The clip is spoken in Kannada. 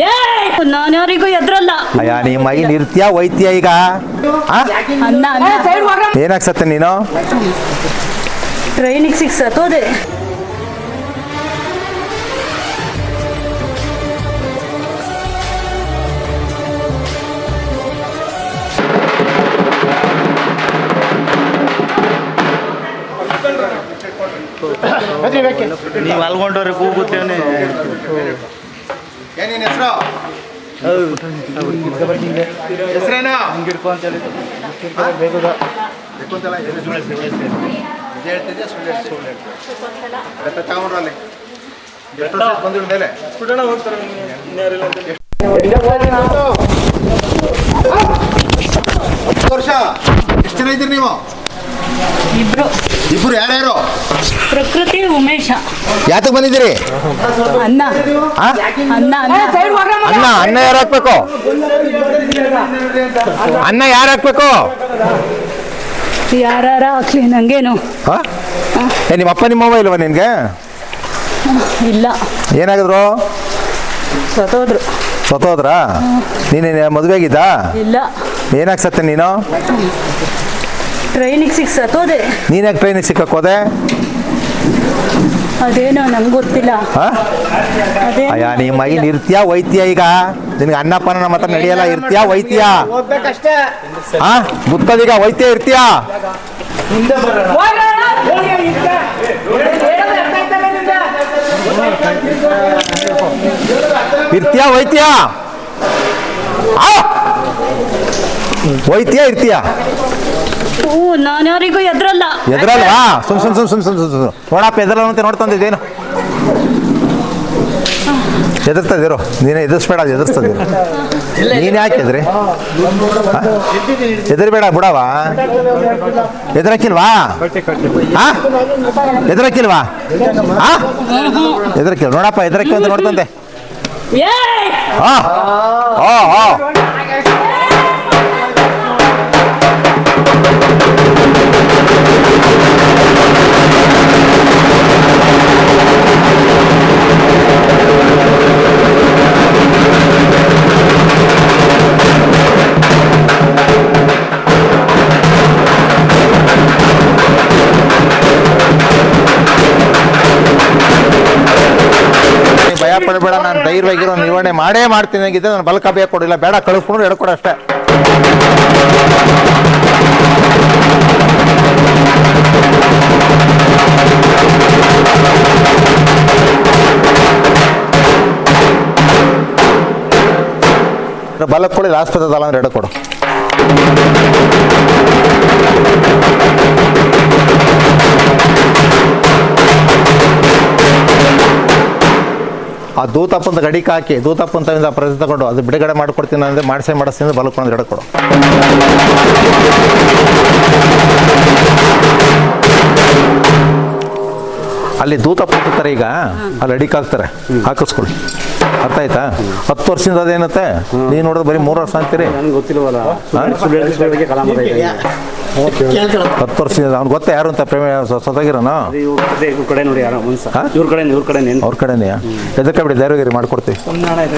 ಏ ನಾನು ಯಾರಿಗೂ ಎದ್ರಲ್ಲ. ಅಯ್ಯ ನೀ ಮೈ ನಿರ್ತ್ಯ ಒಯ್ತೀಯ ಈಗ? ಅನ್ನ ನೀನು? ಟ್ರೈನಿಗೆ ಸಿಕ್ಸ್ ಸತ್ತೋದೆ. ನೀವು ಅಲ್ಗೊಂಡವ್ರಿಗೆ ಕೂಗುತ್ತೇನೆ ಏನೇನು ಹೆಸರು? ಹೆಸರೇನು? ವರ್ಷ? ಎಷ್ಟು ಜನ ಇದ್ದೀರಿ ನೀವು? ಇಬ್ರು. ಇಬ್ರು ಯಾರ್ಯಾರು? ಪ್ರಕೃತಿ ಉಮೇಶ. ಯಾತಕ್ಕೆ ಬಂದಿದ್ದೀರಿ? ಅನ್ನ. ಆ? ಅನ್ನ ಅನ್ನ. ಅನ್ನ ಅನ್ನ ಯಾರು ಹಾಕ್ಬೇಕು? ಅನ್ನ ಯಾರು ಹಾಕ್ಬೇಕು? ಯಾರ ಹಾಕ್ಲಿ ನಂಗೇನು. ಆ? ಏ ನಿಮ್ಮ ಅಪ್ಪ ನಿಮ್ಮವ್ವ ಇಲ್ವಾ ನಿನ್ಗೆ? ಇಲ್ಲ. ಏನಾಗಿದ್ರು? ಸತ್ತೋದ್ರು. ಸತ್ತೋದ್ರಾ? ನೀನು ಮದುವೆ ಆಗಿದ್ದಾ ಇಲ್ಲ. ಏನಾಗ್ಸತ್ತೆ ನೀನು? ಟ್ರೈನಿಗೆ ಸಿಕ್ಸ್ ಸತ್ತೋದೆ ನೀನ್ ಯಾಕೆ ಟ್ರೈನಿಗೆ ಸಿಕ್ಕಕ್ಕೆ ಹೋದೆ? ಅದೇನೋ ನಂಗೆ ಗೊತ್ತಿಲ್ಲ? ಅದೇ ಅಯ್ಯ ನೀ ಮೈ ಇರ್ತೀಯಾ ಒಯ್ತೀಯ ಈಗ? ನಿನಗೆ ಅನ್ನಪ್ಪನ ನಮ್ಮ ಹತ್ರ ನಡೆಯಲ್ಲ ಇರ್ತೀಯ ವೈತ್ಯ? ಹಾ? ಗುತ್ತದೀಗ ಒಯ್ತೀಯ ಇರ್ತೀಯ? ಇರ್ತೀಯ ಒಯ್ತೀಯ ಆ? ಒಯ್ತೀಯ ಇರ್ತೀಯ? ಹ್ಞೂ ನಾನು ಯಾರಿಗೂ ಎದ್ರಲ್ಲ. ಎದ್ರಲ್ವಾ? ಸುಮ್ ಸುಮ್ ಸುಮ್ ಸುಮ್ ಸುಮ್ ಸುಮ್ ಸುಮ್. ನೋಡಪ್ಪ ಎದ್ರಲ್ಲ ಅಂತ ನೋಡ್ತಂದಿದ್ದೇನು ಎದುರ್ತದಿರು ನೀನು ಎದುರಿಸ್ಬೇಡ ಅದು ಎದುರಿಸ್ತದಿರು ನೀನು ಯಾಕೆ ಎದ್ರಿ? ಎದುರ್ಬೇಡ ಬಿಡವಾ ಎದುರಕ್ಕಿಲ್ವಾ? ಹಾ ಎದುರಕ್ಕಿಲ್ವಾ? ಹಾ ಎದುರಕ್ಕಿಲ್ವ? ನೋಡಪ್ಪ ಎದುರಕ್ಕೆ ಅಂತ ನೋಡ್ತಂತೆ ಹಾ ಹಾ ಹಾ ಭಯ ಪಡಬೇಡ ನಾನು ಧೈರ್ಯವಾಗಿರೋ ನಿರ್ವಹಣೆ ಮಾಡೇ ಮಾಡ್ತೀನಿ ಆಗಿದ್ದೆ ನಾನು ಬಲ್ಕ ಭಯ ಕೊಡಿಲ್ಲ ಬೇಡ ಕಳಿಸ್ಕೊಂಡು ಎಡ್ಕೊಡು ಅಷ್ಟೇ. ಬಲಕ್ಕೆ ಕೊಡಿ ಆಸ್ಪತ್ರೆ ಅಲ್ಲ ಅಂದ್ರೆ ಎಡ್ಕೊಡು ಆ ದೂತಪ್ಪಂತ ಗಡಿ ಹಾಕಿ ದೂತಪ್ಪಂತ ಪ್ರಯತ್ನ ತಗೊಂಡು ಅದು ಬಿಡುಗಡೆ ಮಾಡ್ಕೊಡ್ತೀನಿ ಅಂದ್ರೆ ಮಾಡಿಸೇ ಮಾಡಿಸ್ತೀನಿ ಬಲಕೊಂಡು ಹಿಡ್ಕೊಡು ಅಲ್ಲಿ ದೂತ ಪಡ್ತಾರೆ ಈಗ ಅಲ್ಲಿ ರೆಡಿ ಹಾಕ್ತಾರೆ ಹಾಕಿಸ್ಕೊಳ್ಳಿ ಅರ್ಥ ಆಯ್ತಾ? ಹತ್ತು ವರ್ಷದಿಂದ ಅದೇನತ್ತೆ? ನೀವು ನೋಡಿದ್ರೆ ಬರೀ ಮೂರು ವರ್ಷ ಅಂತೀರಿ? ಹತ್ತು ವರ್ಷದಿಂದ ಅವ್ನು ಗೊತ್ತೇ ಯಾರು ಅಂತ ಪ್ರೇಮ ಸೊತಾಗಿರೋನು ಇವ್ರ ಕಡೆ ನೋಡಿ ಯಾರೋ ಮನ್ಸ ಹಾ? ಇವ್ರ ಕಡೆ ಇವ್ರ ಕಡೆ ನೆನ್ ಅವ್ರ ಕಡೆನೇ ಎದಕ್ಕೆ ಬಿಡಿ ಧೈರ್ಯಗಿರಿ ಮಾಡ್ಕೊಡ್ತೀವಿ